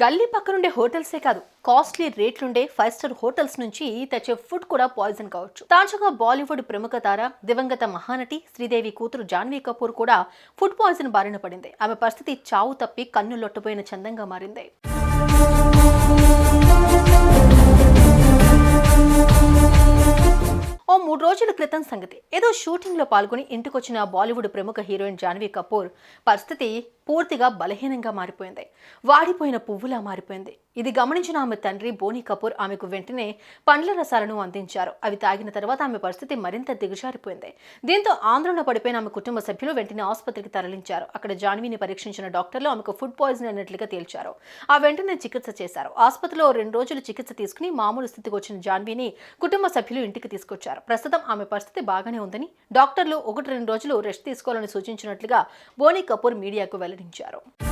గల్లీ పక్కనుండే హోటల్సే కాదు కాస్ట్లీ రేట్లుండే ఫైవ్ స్టార్ హోటల్స్ నుంచి తెచ్చే ఫుడ్ కూడా పాయిజన్ కావచ్చు. తాజాగా బాలీవుడ్ ప్రముఖ తార దివంగత మహానటి శ్రీదేవి కూతురు జాన్వీ కపూర్ కూడా ఫుడ్ పాయిజన్ బారిన పడింది. ఆమె పరిస్థితి చావు తప్పి కన్ను లొట్టపోయిన చందంగా మారింది. ఓ మూడు రోజుల క్రితం సంగతి. ఏదో షూటింగ్లో పాల్గొని ఇంటికొచ్చిన బాలీవుడ్ ప్రముఖ హీరోయిన్ జాన్వీ కపూర్ పరిస్థితి పూర్తిగా బలహీనంగా మారిపోయింది. వాడిపోయిన పువ్వులా మారిపోయింది. ఇది గమనించిన ఆమె తండ్రి బోనీ కపూర్ ఆమెకు వెంటనే పండ్ల రసాలను అందించారు. అవి తాగిన తర్వాత ఆమె పరిస్థితి మరింత దిగజారిపోయింది. దీంతో ఆందోళన పడిపోయిన ఆమె కుటుంబ సభ్యులు వెంటనే ఆసుపత్రికి తరలించారు. అక్కడ జాన్వీని పరీక్షించిన డాక్టర్లు ఆమెకు ఫుడ్ పాయిజన్ అయినట్లుగా తేల్చారు. ఆ వెంటనే చికిత్స చేశారు. ఆసుపత్రిలో రెండు రోజులు చికిత్స తీసుకుని మామూలు స్థితికి వచ్చిన జాన్వీని కుటుంబ సభ్యులు ఇంటికి తీసుకొచ్చారు. ప్రస్తుతం ఆమె పరిస్థితి బాగానే ఉందని డాక్టర్లు ఒకటి రెండు రోజులు రెస్ట్ తీసుకోవాలని సూచించినట్లుగా బోనీ కపూర్ మీడియాకు వెల్లడించారు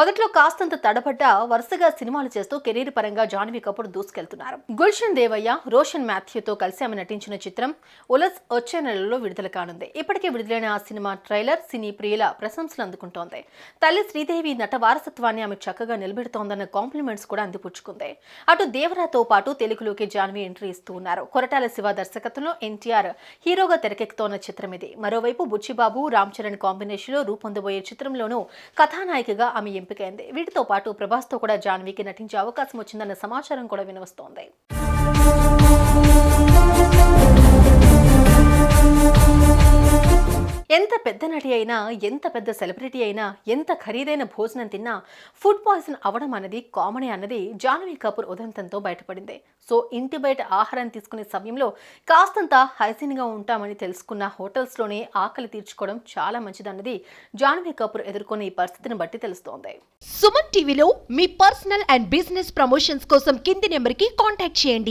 మొదట్లో కాస్తంత తడబడ్డ వరుసగా సినిమాలు చేస్తూ కెరీర్ పరంగా జాన్వీ కపూర్ దూసుకెళ్తున్నారు. గుల్షన్ దేవయ్య రోషన్ మాథ్యూతో కలిసి ఆమె నటించిన చిత్రం ఉలస్ వచ్చే నెలలో విడుదల కానుంది. ఇప్పటికే విడుదలైన ఆ సినిమా ట్రైలర్ సినీ ప్రియుల ప్రశంసలు అందుకుంటోంది. తల్లి శ్రీదేవి నట వారసత్వాన్ని ఆమె చక్కగా నిలబెడుతోందన్న కాంప్లిమెంట్స్ కూడా అందిపుచ్చుకుంది. అటు దేవరాతో పాటు తెలుగులోకి జాన్వీ ఎంట్రీ ఇస్తూ ఉన్నారు. కొరటాల శివ దర్శకత్వంలో ఎన్టీఆర్ హీరోగా తెరకెక్కుతోన్న చిత్రం ఇది. మరోవైపు బుచ్చిబాబు రామ్ చరణ్ కాంబినేషన్లో రూపొందబోయే చిత్రంలోనూ కథానాయికగా ఆమె ఎంపికైంది వీటితో పాటు ప్రభాస్తో కూడా జాన్వీకి నటించే అవకాశం వచ్చిందన్న సమాచారం కూడా వినవస్తోంది. ఎంత పెద్ద నటి అయినా ఎంత పెద్ద సెలబ్రిటీ అయినా ఎంత ఖరీదైన భోజనం తిన్నా ఫుడ్ పాయిజన్ అవడం అనేది కామనే అన్నది జాహ్నవి కపూర్ ఉదంతంతో బయటపడింది. సో ఇంటి బయట ఆహారం తీసుకునే సమయంలో కాస్తంత హైజీన్గా ఉంటామని తెలుసుకున్న హోటల్స్లోనే ఆకలి తీర్చుకోవడం చాలా మంచిదన్నది జాహ్నవి కపూర్ ఎదుర్కొనే ఈ పరిస్థితిని బట్టి తెలుస్తోంది. సుమన్ టీవీలో మీ పర్సనల్ అండ్ బిజినెస్ ప్రమోషన్స్ కోసం కింది నెంబర్కి కాంటాక్ట్ చేయండి.